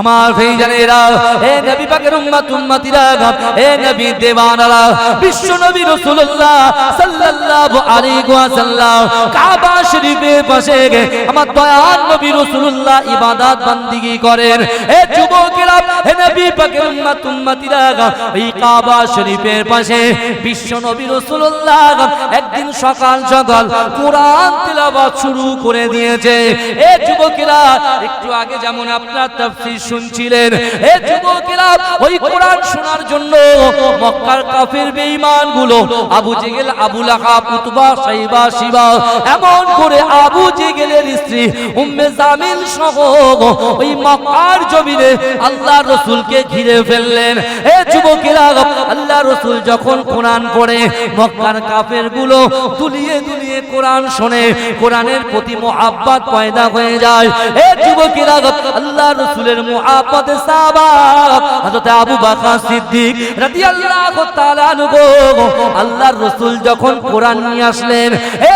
আমার ভাইজানেরা হে নবী পাকের উম্মত, উম্মতিরা হে নবী দেওয়ানারা, বিশ্ব নবী রাসূলুল্লাহ সাল্লাল্লাহু আলাইহি ওয়াসাল্লাম কাবা শরীফের পাশে আমার দয়াল নবী রাসূলুল্লাহ ইবাদত বান্দিগি করেন। হে যুবকেরা হে নবী পাকের উম্মত, উম্মতিরা এই কাবা শরীফের পাশে বিশ্ব নবী রাসূলুল্লাহ একদিন সকাল সকাল কোরআন তেলাওয়াত শুরু করে দিয়েছে। এ যুবকেরা, একটু আগে যেমন আপনার তাফসীর শুনছিলেন। এ যুবকেরা, ওই কোরআন শোনার জন্য মক্কার কাফের বেঈমানগুলো Abu Jahl, Abu Lahab, Utbah, Shaybah, Shiba, এমন করে আবু জেগেলের স্ত্রী, উম্মে জামিল সহ ওই মক্কার জমিনে আল্লাহ রসুলকে ঘিরে ফেললেন। এ যুবকেরা, আল্লাহ রসুল যখন কোরআন পড়ে, মক্কার কাফেরগুলো দুলিয়ে দুলিয়ে কোরআন শোনে, কোরআনের প্রতি মোহাব্বত পয়দা হয়ে যায়। এ যুবকেরা, আল্লাহ রসুলের মোহাব্বতে সাহাবা হযরত আবু বকর সিদ্দিক রাদিয়াল্লাহু তাআলা আনহু আল্লাহর রসুল যখন কোরআন নিয়ে আসলেন, এ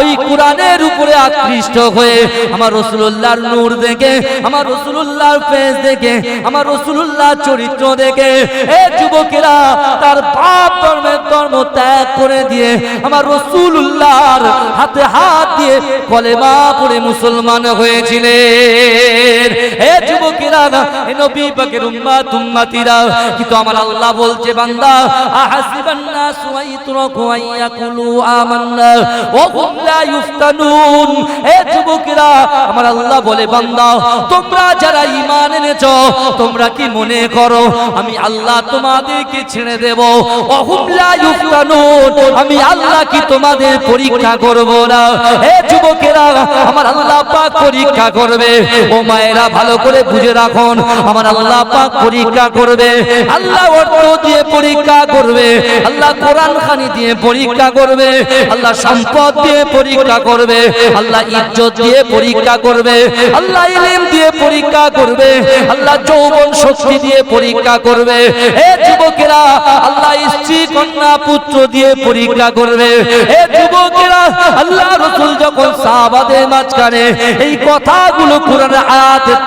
ওই কোরআনের উপরে আকৃষ্ট হয়ে আমার রসুলুল্লাহর নূর দেখে, আমার রসুলুল্লাহর ফেস দেখে, আমার চরিত্র দেখে, এ যুবকেরা তার বাপ ধর্মের ধর্ম ত্যাগ করে দিয়ে আমার রসুলুল্লাহর হাতে হাত দিয়ে কলেমা পড়ে মুসলমান হয়েছিলেন। এ যুবকেরা নবী পাকের উম্মাত, উম্মাতিরা, কিন্তু আমার আল্লাহ বলছে, বান্দা আহাসিবান নাস ওয়া ইতরাকু আন ইয়াকুলু আমান্না ওয়া হুম লা ইফতানুন। যুবকেরা, আমার আল্লাহ বলে, বান্দা, তোমরা যারা ঈমান এনেছো, তোমরা কি মনে করো, আমি আল্লাহ তোমাদেরকে ছেড়ে দেব? ওয়া হুম লা ইফতানুন। আমি আল্লাহ কি তোমাদের পরীক্ষা করব না? এ যুবকেরা, আমার আল্লাহ পাক পরীক্ষা করবে। ও মায়েরা, ভালো করে বুঝে রাখুন, আমার আল্লাহ পাক পরীক্ষা করবে, আল্লাহ অর্থ দিয়ে পরীক্ষা করবে, আল্লাহ কোরআন খানি দিয়ে পরীক্ষা করবে, আল্লাহ সম্পদ দিয়ে পরীক্ষা করবে, আল্লাহ ইজ্জত দিয়ে পরীক্ষা করবে, আল্লাহ ইলম দিয়ে পরীক্ষা করবে, আল্লাহ যৌবন শক্তি দিয়ে পরীক্ষা করবে। এ যুবকেরা, আল্লাহ স্ত্রী, কন্যা, পুত্র দিয়ে পরীক্ষা করবে। এ যুবকেরা, আল্লাহ রসুল যখন সাহাবাদের মাঝখানে এই কথাগুলো কোরআনের আয়াতের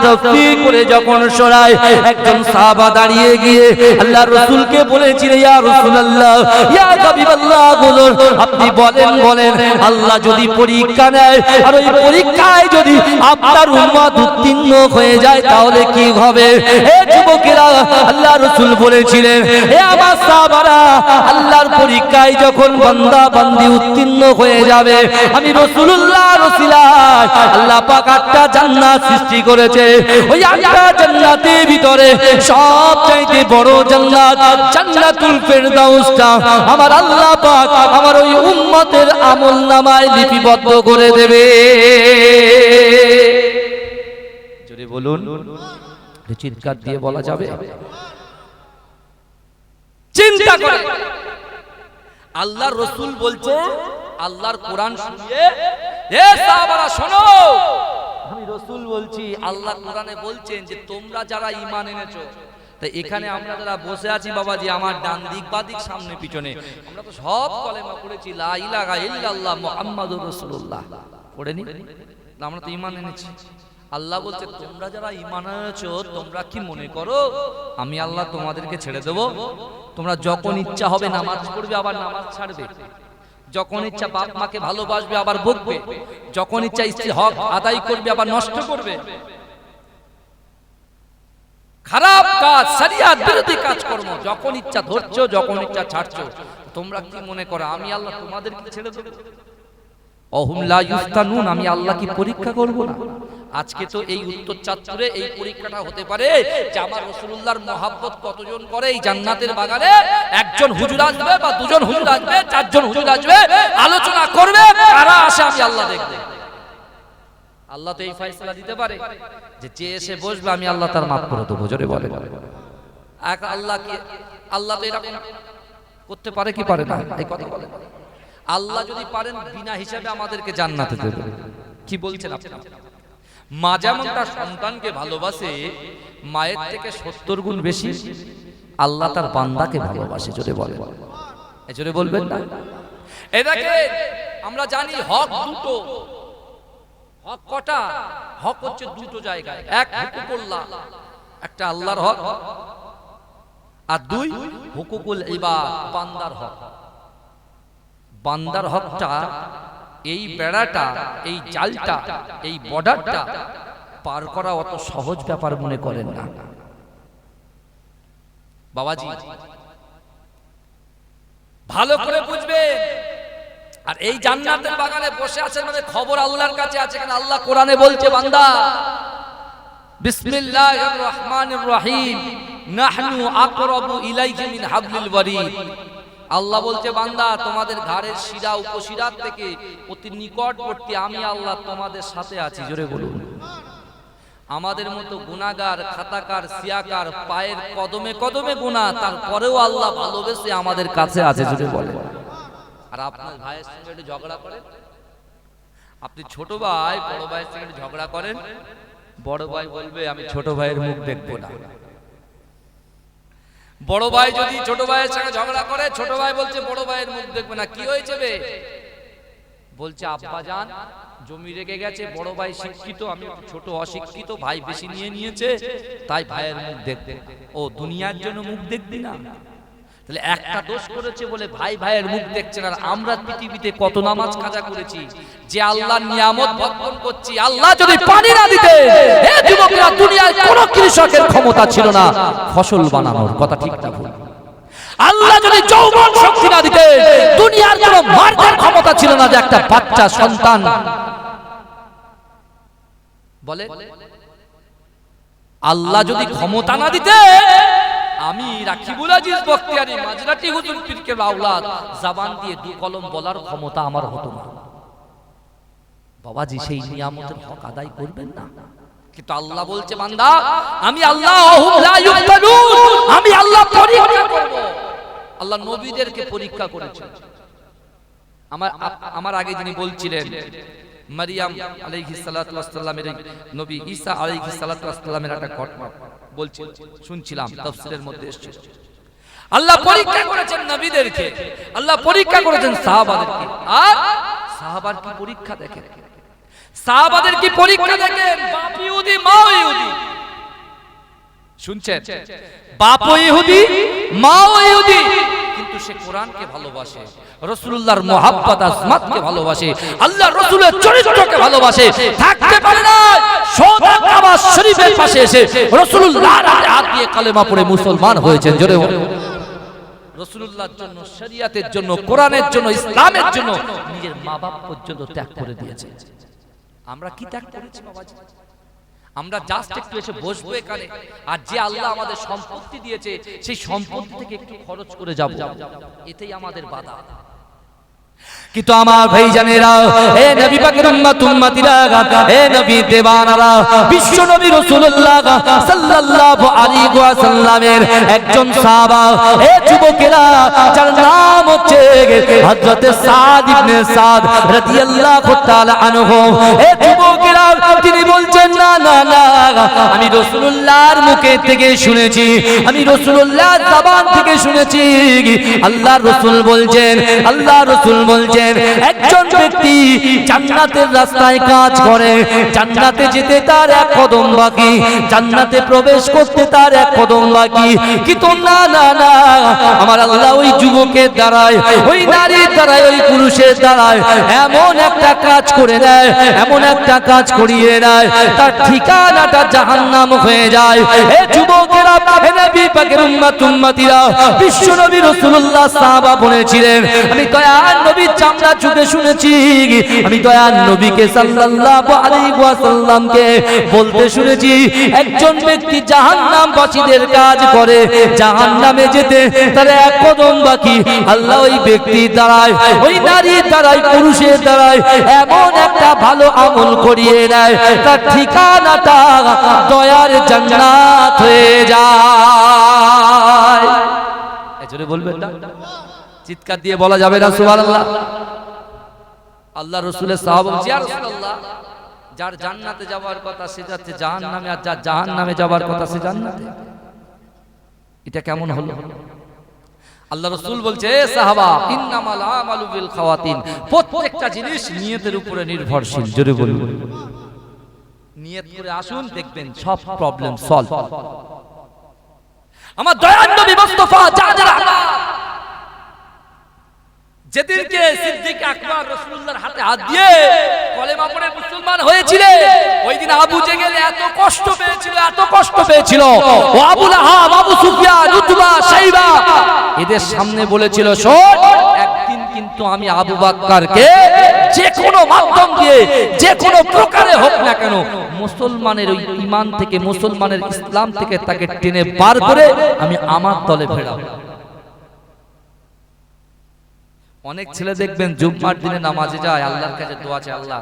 করে যখন শোনায় একজন সাহাবা দাঁড়িয়ে গিয়ে আল্লাহ রসুলকে বলেছিল, ইয়া রাসূলুল্লাহ, ইয়া হাবিবাল্লাহ, বলুন, আপনি বলেন বলেন, আল্লাহ যদি পরীক্ষা নেয়, আর ওই পরীক্ষায় যদি আপনার উম্মত উত্তীর্ণ হয়ে যায়, তাহলে কি হবে? এ যুবকেরা, আল্লাহ রসুল বলেছিলেন এ আমার সাহাবারা, আল্লাহর পরীক্ষায় যখন বান্দা বান্দি উত্তীর্ণ হয়ে যাবে, আমি রসুল্লাহ রসিলায় আল্লাহ পাক আটটা জান্নাত সৃষ্টি করেছে। ওই আটটা জান্নাতের ভিতরে সব বড় জান্নাত জান্নাতুল ফেরদাউসটা আমার আল্লাহ পাক আমার ওই উম্মতের আমল নামায় লিপিবদ্ধ করে দেবে। জোরে বলুন, চিৎকার দিয়ে বলা যাবে? চিন্তা করে। আল্লাহর রসুল বলছে, আল্লাহর কোরআন শুনিয়ে, এ সাহাবারা শোনো আমি রসুল বলছি, আল্লাহ কোরআনে বলছেন যে তোমরা যারা ঈমান এনেছো তাই এখানে আমরা যারা বসে আছি বাবাজি, আমার ডান দিক, বা দিক, সামনে, পিছনে, আমরা তো সব কলেমা পড়েছি, লা ইলাহা ইল্লাল্লাহ মুহাম্মাদুর রাসূলুল্লাহ। আমরা তো ঈমান এনেছি। আল্লাহ বলছে, তোমরা যারা ঈমান এনেছো, তোমরা কি মনে করো, আমি আল্লাহ তোমাদেরকে ছেড়ে দেব? তোমরা যখন ইচ্ছা হবে নামাজ পড়বে, আবার নামাজ ছাড়বে। যখন ইচ্ছা বাপ মাকে ভালোবাসবে আবার বকবে। যখন ইচ্ছা স্ত্রী হক আদায় করবে আবার নষ্ট করবে। খারাপ কাজ সারিয়া বিরোধী কাজ কর্ম যখন ইচ্ছা ধরছো যখন ইচ্ছা ছাড়ছো। তোমরা কি মনে করো আমি আল্লাহ তোমাদের ছেড়ে দেব? অহুম লা ইফতানুন আমি আল্লাহ কি পরীক্ষা করব না। আজকে তো এই উত্তর চাঁদপুরে এই পরীক্ষাটা হতে পারে যে আমার রসুল্লাহর মহাব্বত কতজন করে এই জান্নাতের বাগানে? একজন হুজুর আসবে বা দুজন হুজুর আসবে চারজন হুজুর আসবে আলোচনা করবে কারা আসে আমি আল্লাহ দেখবে। আল্লাহ তো এই ফয়সালা দিতে পারে। যে যে এসে বসবে আমি আল্লাহ তার মাফ করে দেবো জোরে বলে এক আল্লাহ কি আল্লাহ তো এরকম করতে পারে কি পারে না? এই কথা বলে আল্লাহ যদি পারেন বিনা হিসাবে আমাদেরকে জান্নাতে দেবে। কি বলছেন আপনি? মা যেমন তার সন্তানকে ভালোবাসে, মায়ের থেকে সত্তর গুণ বেশি আল্লাহ তার বান্দাকে ভালোবাসে, জোরে বলে জোরে বলবেন না? এ দেখে আমরা জানি হক দুটো। হক কটা? হক হচ্ছে দুটো জায়গায়। এক হুকুকুল্লাহ, একটা আল্লাহর হক, আর দুই হুকুকুল ইবাদ, বান্দার হক। বান্দার হকটা এই বেড়াটা, এই জালটা, এই বর্ডারটা পার করা অত সহজ ব্যাপার মনে করেন না। বাবাজি, ভালো করে বুঝবে আর এই জান্নাতের বাগানে বসে আছেন মানে খবর আল্লাহর কাছে আছে, কেন আল্লাহ কোরআনে বলছে, বান্দা, বিসমিল্লাহির রহমানির রহিম, নাহনু আকরাবু ইলাইহি মিন হাবলিল ওয়ারিদ। আল্লাহ বলছে, বান্দা, তোমাদের ঘাড়ের শিরা উপশিরার থেকে অতি নিকটবর্তী আমি আল্লাহ তোমাদের সাথে আছি। জোরে বলুন। আমাদের মতো গুনাগার খাতাকার, সিয়াকার, পায়ের কদমে কদমে গুণা তারপরেও আল্লাহ ভালোবেসে আমাদের কাছে আছে, জোরে বলে আর আপনার ভাইয়ের সঙ্গে একটু ঝগড়া করেন? আপনি ছোট ভাই, বড় ভাইয়ের সঙ্গে ঝগড়া করেন? বড় ভাই বলবে, আমি ছোট ভাইয়ের মুখ দেখব না। বড় ভাই যদি ছোট ভাইয়ের সঙ্গে ঝগড়া করে, ছোট ভাই বলছে, বড় ভাইয়ের মুখ দেখবে না। কি হয়েছে বে? বলছে, আব্বা যান, জমি রেগে গেছে, বড় ভাই শিক্ষিত, আমি ছোট অশিক্ষিত, ভাই বেশি নিয়ে নিয়েছে, তাই ভাইয়ের মুখ দেখবে ও দুনিয়ার জন্য মুখ দেখবি না? তাহলে একটা দোষ করেছে বলে ভাই ভাইয়ের মুখ দেখছেন আর আমরা পৃথিবীতে কত নামাজ কাজা করেছি? যে আল্লাহর নিয়ামত ভক্ষণ করছি, আল্লাহ যদি পানি না দিতে, হে যুবকরা, দুনিয়ায় কোনো কৃষকের ক্ষমতা ছিল না। ফসল বানানোর কথা ঠিক না ভুল। আল্লাহ যদি যৌবন শক্তি না দিতে, দুনিয়ার কোন মার্গের ক্ষমতা ছিল না যে একটা বাচ্চা সন্তান। বলে, আল্লাহ যদি ক্ষমতা না দিতে আমি রাখিবুল আজিজ বখতিয়ারি মাঝরাটি হুজুর পীরকে আওলাদ জবান দিয়ে দু কলম বলার ক্ষমতা আমার হতো না। বাবাজি সেই নিয়ামতের হক আদায় করবেন না। কিন্তু আল্লাহ বলছে, বান্দা, আমি আল্লাহ আমি আল্লাহ পরীক্ষা করব। আল্লাহ নবীদেরকে পরীক্ষা করেছেন। আমার আমার আগে যিনি বলছিলেন মারিয়াম আলাইহিস সালাতু ওয়াসসালামের এই নবী ঈসা আলাইহিস সালাতু ওয়াসসালামের একটা ঘটনা বলছি শুনছিলাম, তাফসীরের মধ্যে এসেছে আল্লাহ পরীক্ষা করেছেন নবীদেরকে, আল্লাহ পরীক্ষা করেছেন সাহাবাদেরকে। আর সাহাবার কি পরীক্ষা দেখেন? সাহাবাদের কি পরীক্ষা দেখেন? বাপ ইহুদি, মা ইহুদি। শুনছেন? বাপও ইহুদি মাও ইহুদি। সে কোরআনকে ভালোবাসে রসুল্লাহর মোহাব্বত আসমাতকে ভালোবাসে আল্লাহ রসুলের চরিত্রকে ভালোবাসে, থাকতে পারে না কাবা শরীফের পাশে এসে রসুল্লাহর হাত দিয়ে কালেমা পড়ে মুসলমান হয়েছেন, জোরে রসুল্লাহর জন্য শরিয়াতের জন্য, কোরআনের জন্য, ইসলামের জন্য নিজের মা বাপ পর্যন্ত ত্যাগ করে দিয়েছে। আমরা কি ত্যাগ করেছি আমরা জাস্ট একটু এসে বসবো এখানে। আর যে আল্লাহ আমাদের সম্পত্তি দিয়েছে সেই সম্পত্তি থেকে একটু খরচ করে যাব। এতেই আমাদের বাধা। কিন্তু আমার ভাই জানেরা এ নবী পাকের উম্মত উম্মতিরা এ নবী দেওয়ানারা বিশ্ব নবী রাসূলুল্লাহ সাল্লাল্লাহু আলাইহি ওয়াসাল্লামের একজন সাহাবা, এ যুবকেরা, যার নাম হচ্ছে হযরত সাদ ইবনে সাদ রাদিয়াল্লাহু তাআলা আনহু, এ যুবকেরা, তিনি বলছেন, না না না, আমি রাসূলুল্লাহর মুখে থেকে শুনেছি, আমি রাসূলুল্লাহর জবান থেকে শুনেছি। আল্লাহর রাসূল বলছেন আল্লাহ রাসূল বলছেন একজন ব্যক্তি জান্নাতের রাস্তায় কাজ করে, জান্নাতে যেতে তার এক কদম বাকি, জান্নাতে প্রবেশ করতে তার এক কদম বাকি। কিন্তু না না না, আমার আল্লাহ ওই যুবকের ওই ওই পুরুষের এমন একটা কাজ করে দেয়, এমন একটা কাজ করিয়ে দেয়, তার ঠিকানাটা জাহান্নাম হয়ে যায়। এ নবী বিশ্ব নবী রাসূলুল্লাহ সাহাবা বলেছিলেন, আমি দয়ার নবীর চামড়া চুকে শুনেছি। আমি দয়ার নবীকে সাল্লাল্লাহু আলাইহি ওয়াসাল্লামকে বলতে শুনেছি, একজন ব্যক্তি জাহান্নাম বাসীদের কাজ করে, জাহান্নামে যেতে তার এক কদম বাকি। আল্লাহ ওই ব্যক্তি দ্বারায়, ওই নারীর দ্বারাই পুরুষের দ্বারায় এমন একটা ভালো আমল করিয়ে নেয়, তার ঠিকানাটা দয়ার জান্নাত হয়ে যায়। এজন্য বলবেন না? চিৎকার দিয়ে বলা যাবে না, সুবহানাল্লাহ। আল্লাহ রসুলের সাহাবা বলছে, "ইয়া রাসূলুল্লাহ, যার জান্নাতে যাওয়ার কথা সে যাচ্ছে জাহান নামে আর যার জাহান নামে যাওয়ার কথা সে জান্নাতে। এটা কেমন হলো? আল্লাহ রসুল বলছে "এ সাহাবা ইন্নামাল আমালু বিল খাওয়াতিন। প্রত্যেকটা জিনিস নিয়তের উপরে নির্ভরশীল। জোরে বলুন। নিয়ত করে আসুন দেখবেন সব প্রবলেম সলভ আমার দয়াল নবী মুস্তাফা যারা যারা যেদিনকে সিদ্দিক আকবর হাতে হাত দিয়ে কলেমা পড়ে মুসলমান হয়েছিলেন ওই দিন আবু জেহেল এত কষ্ট পেয়েছিল এত কষ্ট পেয়েছিল। ও Abu Lahab Abu Sufyan Utbah Shaybah. এদের সামনে বলেছিল শোন একদিন কিন্তু আমি আবু বাক্কারকে যে কোনো মাধ্যম দিয়ে যে কোনো প্রকারে হোক না কেন মুসলমানের ওই ইমান থেকে মুসলমানের ইসলাম থেকে তাকে টেনে বার করে আমি আমার দলে ফেরাবো অনেক ছেলে দেখবেন জুম্মার দিনে নামাজে যায়, আল্লাহর কাছে দোয়া চায়, আল্লাহ,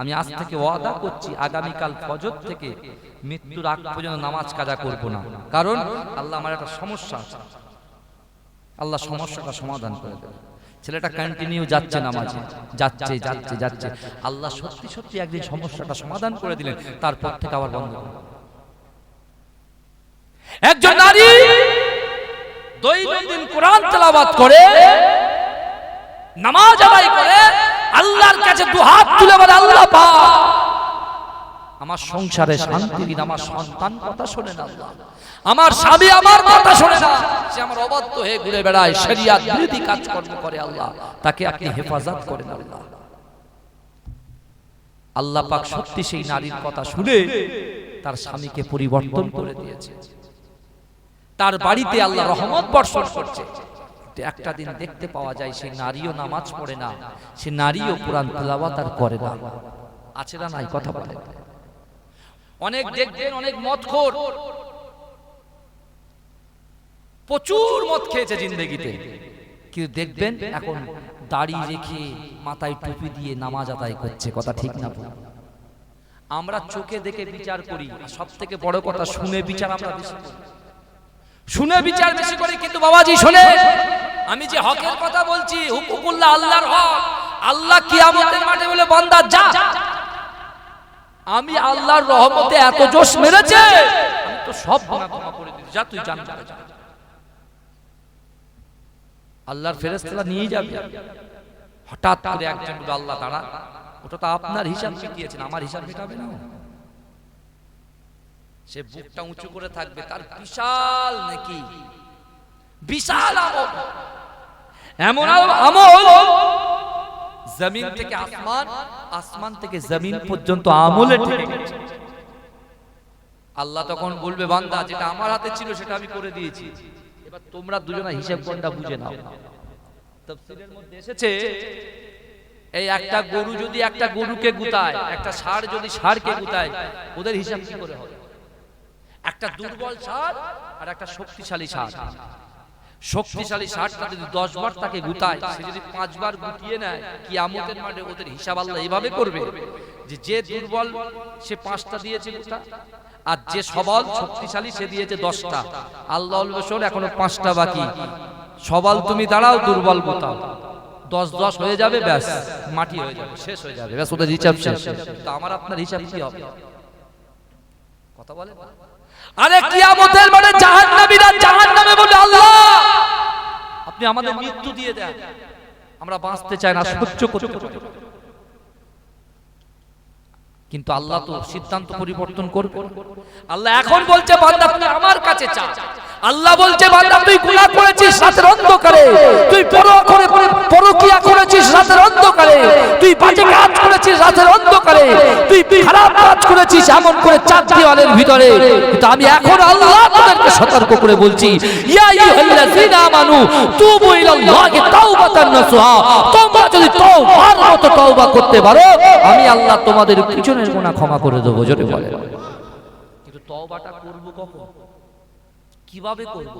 আমি আজ থেকে ওয়াদা করছি, আগামীকাল ফজর থেকে মৃত্যুর আগ পর্যন্ত নামাজ কাজা করব না। কারণ আল্লাহ আমার একটা সমস্যা আছে। আল্লাহ সমস্যাটা সমাধান করে দেবে। ছেলেটা কন্টিনিউ যাচ্ছে নামাজে, যাচ্ছে যাচ্ছে যাচ্ছে। আল্লাহ সত্যি সত্যি একদিন সমস্যাটা সমাধান করে দিলেন, তারপর থেকে আবার বন্ধ একজন নারী দৈনন্দিন কোরআন তেলাওয়াত করে নামাজ আদায় করে আল্লাহর কাছে দুহাত তুলে বলে, আল্লাহ পা আমার সংসারে শান্তি দিন, আমার সন্তান কথা শোনে না আমার স্বামী আমার কথা শোনে না। সে আমার অবাধ্য হয়ে ঘুরে বেড়ায়, শরিয়াত বিরোধী কাজকর্ম করে আল্লাহ। তাকে আপনি হেফাজত করেন আল্লাহ। আল্লাহ পাক সত্যি সেই নারীর কথা শুনে তার স্বামীকে পরিবর্তন করে দিয়েছে। তার বাড়িতে আল্লাহ রহমত বর্ষণ করছে। একটা দিন দেখতে পাওয়া যায় সে নারীও নামাজ পড়ে না সে নারীও কোরআন তেলাওয়াত আর করে না। আছে না নাই? কথা বলে। অনেক দেখবেন অনেক মদখোর প্রচুর মদ খেয়েছে জিন্দগিতে। কিন্তু দেখবেন এখন দাড়ি রেখে মাথায় টুপি দিয়ে নামাজ আদায় করছে কথা ঠিক না? আমরা চোখে দেখে বিচার করি সব থেকে বড় কথা শুনে বিচার আমরা বেশি করি। শুনে বিচার বেশি করে, কিন্তু বাবাজি শুনে, আমি যে হকের কথা বলছি হুকুকুল্লাহ আল্লাহর হক, আল্লাহ কিয়ামতের মাঠে বলে বান্দা যা আমি আল্লাহর রহমতে এত জোশ মেরেছে, আমি তো সব ক্ষমা করে দিয়েছি, যা তুই জান। আল্লাহর ফেরেশতারা নিয়ে যাবে হঠাৎ করে একজন আল্লাহ তারা, ওটা তো আপনার হিসাব মিটিয়েছেন, আমার হিসাব মেটাবে না। সে বুকটা উঁচু করে থাকবে, তার বিশাল নাকি। বিশাল আমল। এমন আমল জমিন থেকে আসমান আসমান থেকে জমিন পর্যন্ত আমলে আল্লাহ তখন বলবে, বান্দা, যেটা আমার হাতে ছিল, সেটা আমি করে দিয়েছি। এবার তোমরা দুজনা হিসাব কোনটা বুঝে নাও। তাফসীরের মধ্যে এসেছে, এই একটা গরু যদি একটা গরুকে গুতায়, একটা ষাঁড় যদি ষাঁড়কে গুতায়, ওদের হিসাব কি করে হবে? একটা দুর্বল ষাঁড় আর একটা শক্তিশালী ষাঁড় শক্তিশালী ষাঁড়টা যদি দশ বার তাকে গুতায় সে যদি পাঁচবার গুটিয়ে নেয় কি আমতের মাঠে ওদের হিসাব আল্লাহ এভাবে করবে যে যে দুর্বল সে পাঁচটা দিয়েছে গুতা আর যে সবল শক্তিশালী সে দিয়েছে দশটা। আল্লাহ শোন এখনও পাঁচটা বাকি। সবল তুমি দাঁড়াও দুর্বল গোতাও। দশ দশ হয়ে যাবে ব্যাস। মাটি হয়ে যাবে শেষ হয়ে যাবে ব্যাস ওদের হিসাব শেষ। তো আমার আপনার হিসাব কি হবে? কথা বলে? আরে কিয়ামতের মানে জাহান্নামীরা জাহান্নামে বলে আল্লাহ। আপনি আমাদের মৃত্যু দিয়ে দেন। আমরা বাঁচতে চাই না, সহ্য করতে না। কিন্তু আল্লাহ তো সিদ্ধান্ত পরিবর্তন করবে আল্লাহ এখন বলছে, বান্দা আপনি আমার কাছে চা আল্লাহ বলছে, বান্দা, তুই গুনাহ করেছিস রাতের অন্ধকারে। তুই পরোয়া করে পরকিয়া করেছিস রাতের অন্ধকারে। তুই বাজে কাজ করেছিস রাতের অন্ধকারে। তুই খারাপ কাজ করেছিস এমন করে চার দেওয়ালের ভিতরে। কিন্তু আমি এখন আল্লাহ তোদেরকে সতর্ক করে বলছি, ইয়া আইয়ুহাল্লাযীনা আমানু, তুবু ইলাল্লাহি তাওবাতান নাসুহা। তোমরা যদি তওবার মতো তওবা করতে পারো, আমি আল্লাহ তোমাদের পিছনের গুনাহ ক্ষমা করে দেবো, জোরে বলে কিন্তু তওবাটা করব কখন? কীভাবে করব?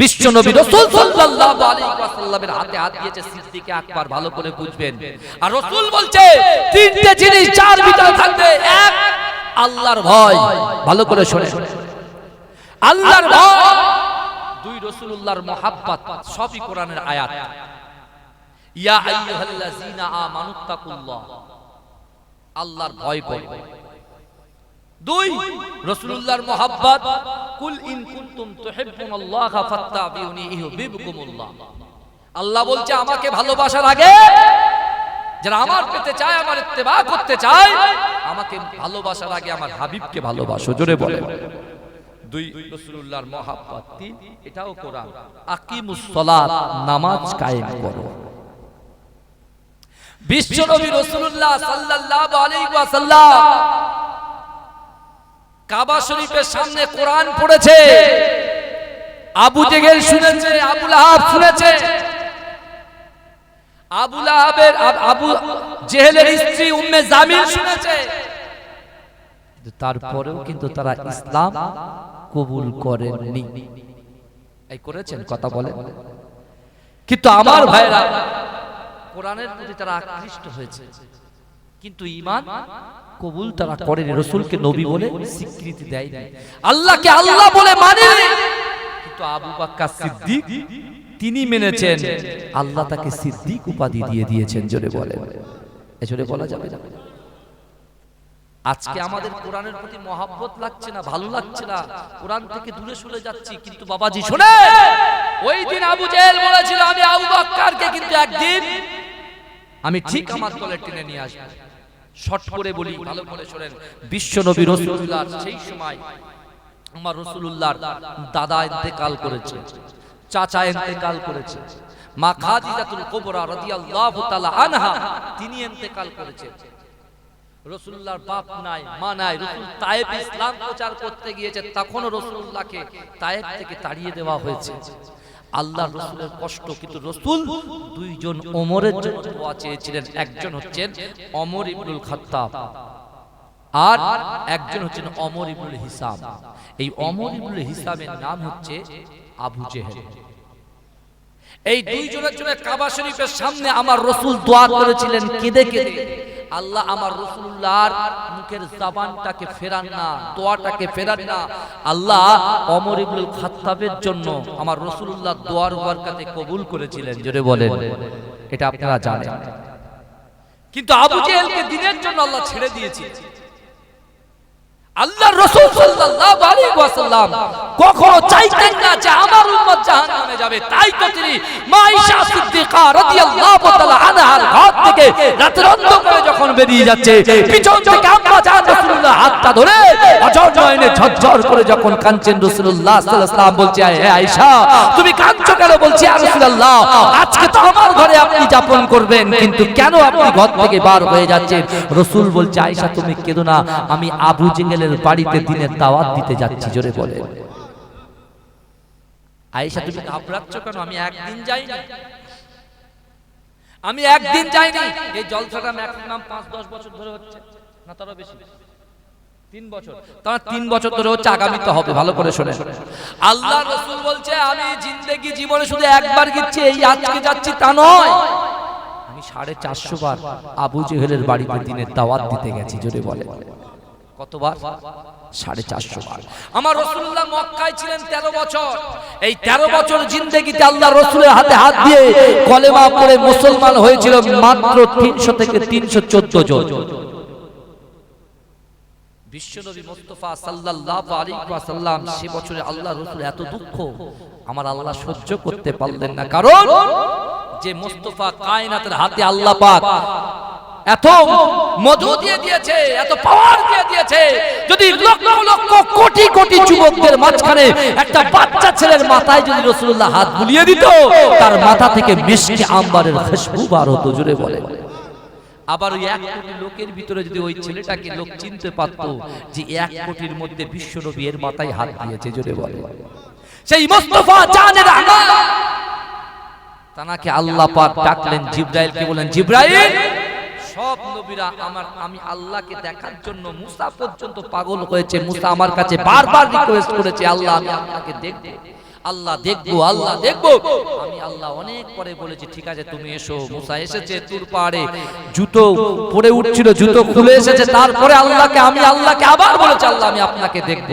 বিশ্ব নবী রাসূল সাল্লাল্লাহু আলাইহি ওয়াসাল্লামের হাতে হাত দিয়েছে সিদ্দিকে আকবার ভালো করে বুঝবেন। আর রাসূল বলছে তিনটে জিনিস চার ভিতরে থাকবে। এক আল্লাহর ভয়। ভালো করে শুনে আল্লাহর ভয়। দুই রাসূলুল্লাহর মহাব্বত। সবই কোরআনের আয়াত। ইয়া আইয়ুহাল্লাযীনা আমানুত্তাকুল্লাহ। আল্লাহর ভয় করো দুই, রাসূলুল্লাহর মহাব্বত, কুল ইন কুনতুম তুহিব্বুনাল্লাহ ফাত্তাবিউনি ইউহিব্বুকুমুল্লাহ। আল্লাহ বলছে, আমাকে ভালোবাসার আগে যারা আমার পেতে চায়, আমার ইত্তেবা করতে চায়, আমাকে ভালোবাসার আগে আমার হাবিবকে ভালোবাসো। জোরে বলে দুই, রাসূলুল্লাহর মহাব্বত। তিন, এটাও কোরআন। আকিমুস সালাত, নামাজ কায়েম করো। বিশ্ব নবী রাসূলুল্লাহ সাল্লাল্লাহু আলাইহি ওয়াসাল্লাম কাবা শরীফের সামনে কোরআন পড়েছে। আবু জেগেল শুনেছে আবু লাহাব শুনেছে আবু লাহাবের আব- জেহেলের স্ত্রী উম্মে জামিল শুনেছে। তারপরেও কিন্তু তারা ইসলাম কবুল করেননি। এই করেছেন কথা বলে কিন্তু আমার ভাইরা কোরআনের প্রতি তারা আকৃষ্ট হয়েছে। কিন্তু ঈমান কবুল তারা করেনি। রসুলকে নবী বলে স্বীকৃতি দেয় আল্লাহকে আল্লাহ বলে মানে কিন্তু আবু বাক্কা সিদ্দিক তিনি মেনেছেন। আল্লাহ তাকে সিদ্দিক উপাধি দিয়ে দিয়েছেন জোরে বলেন। এ জোরে বলা যাবে না। আজকে আমাদের কোরআনের প্রতি মহাব্বত লাগছে না ভালো লাগছে না। কোরআন থেকে দূরে সরে যাচ্ছি কিন্তু বাবাজি শুনে ওই দিন আবু জেহেল বলেছিল আমি আবু বাক্কারকে কিন্তু একদিন আমি ঠিক আমার দলে টেনে নিয়ে আসব। শর্ট করে বলি ভালো করে শোনেন। বিশ্ব নবী রসুল্লাহ সেই সময় আমার রসুল্লাহর দাদা ইন্তেকাল করেছে চাচা ইন্তেকাল করেছে মা খাদিজাতুল কুবরা রাদিয়াল্লাহু তাআলা আনহা তিনি ইন্তেকাল করেছেন রসুল্লাহর বাপ নাই মা নাই রসুল তায়েব ইসলাম প্রচার করতে গিয়েছে তখনও রসুল্লাহকে তায়েব থেকে তাড়িয়ে দেওয়া হয়েছে। আল্লাহ রসুলের কষ্ট, কিন্তু রসুল দুইজন ওমরের জন্য দোয়া চেয়েছিলেন। একজন হচ্ছেন অমর ইবনুল খাত্তাব আর একজন হচ্ছেন অমর ইবনুল হিসাব এই অমর ইবনুল হিসাবের নাম হচ্ছে আবু জেহেল। এই দুইজনের জন্য কাবা শরীফের সামনে আমার রসুল দোয়া করেছিলেন, কেঁদে কেঁদে। আল্লাহ আমার রসুল্লাহর মুখের জাবানটাকে ফেরান না, দোয়াটাকে ফেরান না। আল্লাহ অমর ইবনুল খাত্তাবের জন্য আমার রসুল্লাহ দোয়ার বরকাতে কবুল করেছিলেন, জোরে বলেন। এটা আপনারা জানেন। কিন্তু আবু জেহেলকে দিনের জন্য আল্লাহ ছেড়ে দিয়েছে আল্লাহ রসুল সাল্লাল্লাহু আলাইহি ওয়াসাল্লাম কখনো চাইতেন না যে আমার উম্মত জাহান্নামে যাবে। তাই তো তিনি মা আয়েশা সিদ্দিকা রাদিয়াল্লাহু তাআলা রাতের অন্ধকারে যখন বেরিয়ে যাচ্ছে, পিছন থেকে আম্মা জান রাসূলুল্লাহ, হাতটা ধরে নয়নে ঝরঝর করে যখন কাঁদছেন রাসূলুল্লাহ সাল্লাল্লাহু আলাইহি ওয়াসাল্লাম, বলছে হে আয়েশা, তুমি কাঁদছো কেন? বলছি, ইয়া রাসূলুল্লাহ, আজকে তো আমার ঘরে আপনি যাপন করবেন, কিন্তু কেন আপনি ঘর থেকে বার হয়ে যাচ্ছেন? রসুল বলছে, আয়েশা, তুমি কেঁদো না, আমি আবু জেহেলের বাড়িতে দিনের দাওয়াত দিতে যাচ্ছি, জোরে বলে আয়েশা, তুমি ঘাবড়াচ্ছ কেন? আমি একদিন যাইনি। আমি একদিন যাইনি। এই জলসাটা ম্যাক্সিমাম পাঁচ, দশ বছর ধরে হচ্ছে। না, তারও বেশি। তিন বছর। তার তিন বছর ধরে হচ্ছে আগামী তো হবে, ভালো করে শোনে আল্লাহ রসুল বলছে, আমি জিন্দেগি জীবনে শুধু একবার গিচ্ছি এই আজকে যাচ্ছি তা নয়। আমি সাড়ে চারশো বার আবু জেহেলের বাড়িতে দিনের দাওয়াত দিতে গেছি, জোরে বলে কতবার? সাড়ে চারশো বার। আমার রসুল্লাহ মক্কায় ছিলেন তেরো বছর। এই তেরো বছর জিন্দগিতে আল্লাহ রসুলের হাতে হাত দিয়ে কলেমা পড়ে মুসলমান হয়েছিল মাত্র তিনশো থেকে তিনশো চোদ্দ জন। বিশ্বনবী মুস্তাফা সাল্লাল্লাহু আলাইহি ওয়াসাল্লাম সে বছরে আল্লাহ রাসূল এত দুঃখ। আমার আল্লাহ সহ্য করতে পারলেন না। কারণ যে মুস্তাফা কায়নাতের হাতে আল্লাহ পাক এত মধু দিয়ে দিয়েছে, এত পাওয়ার দিয়ে দিয়েছে। যদি লক্ষ লক্ষ কোটি কোটি যুবকদের মাঝখানে একটা বাচ্চা ছেলের মাথায় যদি রাসূলুল্লাহ হাত বুলিয়ে দিত, তার মাথা থেকে মিষ্টি আম্বারের খুশবু বার হতো, জোরে বলে। আবার ওই এক কোটি লোকের ভিতরে যদি ওই ছেলেটাকে লোক চিনতে পারতো যে এক কোটির মধ্যে বিশ্বনবী এর মাথায় হাত দিয়েছে, জোরে বলে। সেই মোস্তফা জানের আনা তানাকে আল্লাহ পাক ডাকলেন জিব্রাইলকে বলেন জিব্রাইল সব নবীরা আমার, আমি আল্লাহকে দেখার জন্য মুসা পর্যন্ত পাগল হয়েছে। মুসা আমার কাছে বারবার রিকোয়েস্ট করেছে, আল্লাহ, আমি আপনাকে দেখব। আল্লাহ দেখব আল্লাহ দেখব। আমি আল্লাহ অনেক পরে বলেছি, ঠিক আছে, তুমি এসো। মুসা এসেছে তুর পাহাড়ে জুতো পরে উঠছিল, জুতো খুলে এসেছে। তারপরে আল্লাহকে, আমি আল্লাহকে আবার বলেছি, আল্লাহ, আমি আপনাকে দেখব।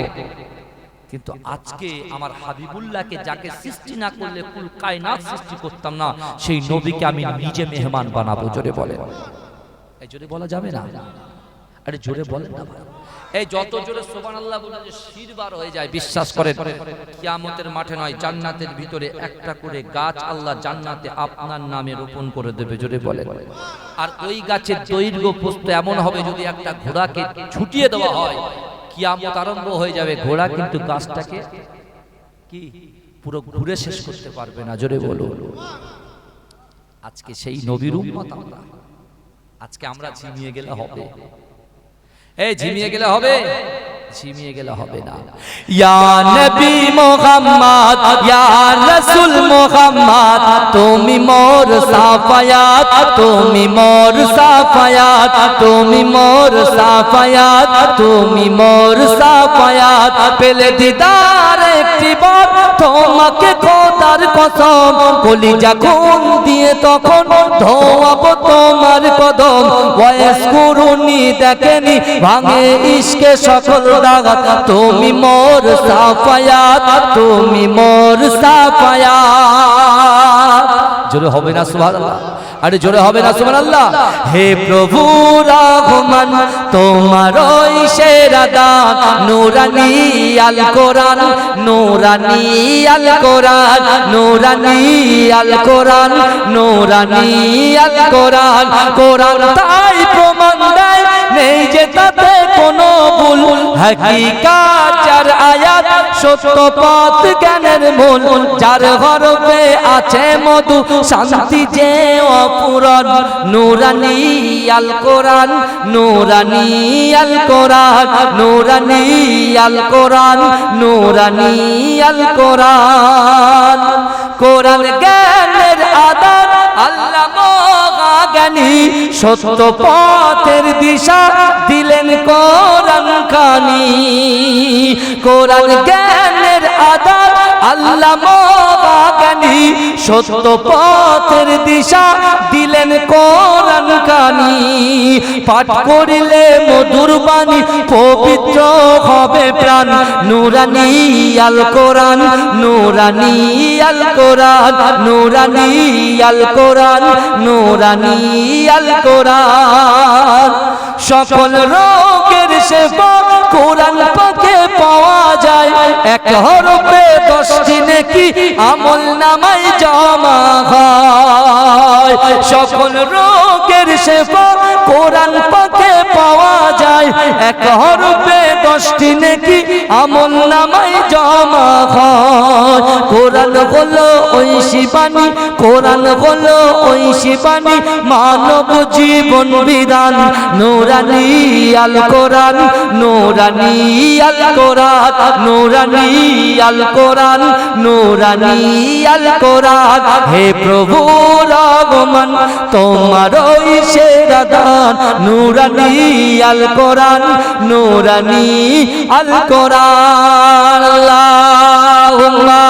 কিন্তু আজকে আমার হাবিবুল্লাহকে যাকে সৃষ্টি না করলে কুল কায়নাত সৃষ্টি করতাম না, সেই নবীকে আমি নিজে মেহমান বানাবো, জোরে বলে এই জোরে বলা যাবে না? আরে জোরে বলেন না এই যত জোরে সোবান আল্লাহ বলে যে শির বার হয়ে যায় বিশ্বাস করেন কিয়ামতের মাঠে নয় জান্নাতের ভিতরে একটা করে গাছ আল্লাহ জান্নাতে আপনার নামে রোপণ করে দেবে জোরে বলে আর ওই গাছের দৈর্ঘ্য পুস্ত এমন হবে যদি একটা ঘোড়াকে ছুটিয়ে দেওয়া হয় কিয়ামত আরম্ভ হয়ে যাবে ঘোড়া কিন্তু গাছটাকে কি? পুরো ঘুরে শেষ করতে পারবে না জোরে বলো আজকে সেই নবীর উম্মত আমরা। আজকে আমরা ঝিমিয়ে গেলে হবে। এই ঝিমিয়ে গেলে হবে? ঝিমিয়ে গেলে হবে না। ইয়া নবী মোহাম্মদ ইয়া রাসূল মোহাম্মদ তুমি মোর সাফায়াত তুমি মোর সাফায়াত তুমি মোর সাফায়াত তুমি মোর সাফায়াত। পেলে দিদার একটি বার তোমাকে খোদার কসম, কলিজা খুন দিয়ে তখন ধোয়াবো তোমার কদম। বয়স করুনি দেখেনি, ভাঙে ইস্কে সকল দাগাত তুমি মোর সাফায়া তুমি মোর সাফায়া জোরে হবে না, সুবহানাল্লাহ। আরে জোরে হবে না, সুবহানাল্লাহ। হে প্রভু রহমান তোমার ওই সেরা দান, নুরানি আল কোরআন, নুরানি আল কোরআন, নুরানি আল কোরআন, নুরানি আল কোরআন। কোরআন তাই প্রমাণ দেয় নেই যে তাতে কোনো ভুল। হাকিকাত চার আয়াত, সত্য পথ জ্ঞানের মূল। যার হরফে আছে মধু, শান্তি যে অপুরন নূরানি আল কোরআন, নূরানি আল কোরআন, নূরানি আল কোরআন, নূরানি আল কোরআন। কোরআন জ্ঞানের আদান, আল্লাহ জ্ঞানী সত্য পথের দিশা দিলেন কোরআন খানি কোরআন জ্ঞানের আদান আল্লাহ জ্ঞানী সত্য পথের দিশা দিলেন কোরআন কানি। পাঠ করিলে মধুর বাণী, পবিত্র হবে প্রাণ। নুরানি আল কোরআন, নুরানি আল কোরআন, নুরানি আল কোরআন, নুরানি আল কোরআন। সকল রোগের সেবা কোরআন পাকে পাওয়া যায়। এক হরফে দশটি কি আমল নামাই জমা হয়। সকল রোগের সেবা কোরআন হরফে দশটি নাকি আমল নামাই জমা হয়। কোরআন হলো ওই শিবানী, কোরআন হলো ওই শিবানী, মানব জীবন বিধান। নোরানি আল কোরআন, নোরানি আল কোরআন, নোরানি আল কোরআন, নোরানি আল কোরআন। হে প্রভু রগমন তোমার ওই সেরা দান। নুরানি আল কোরআন। কোরআন নোরানি আল কোরআন আল্লাহ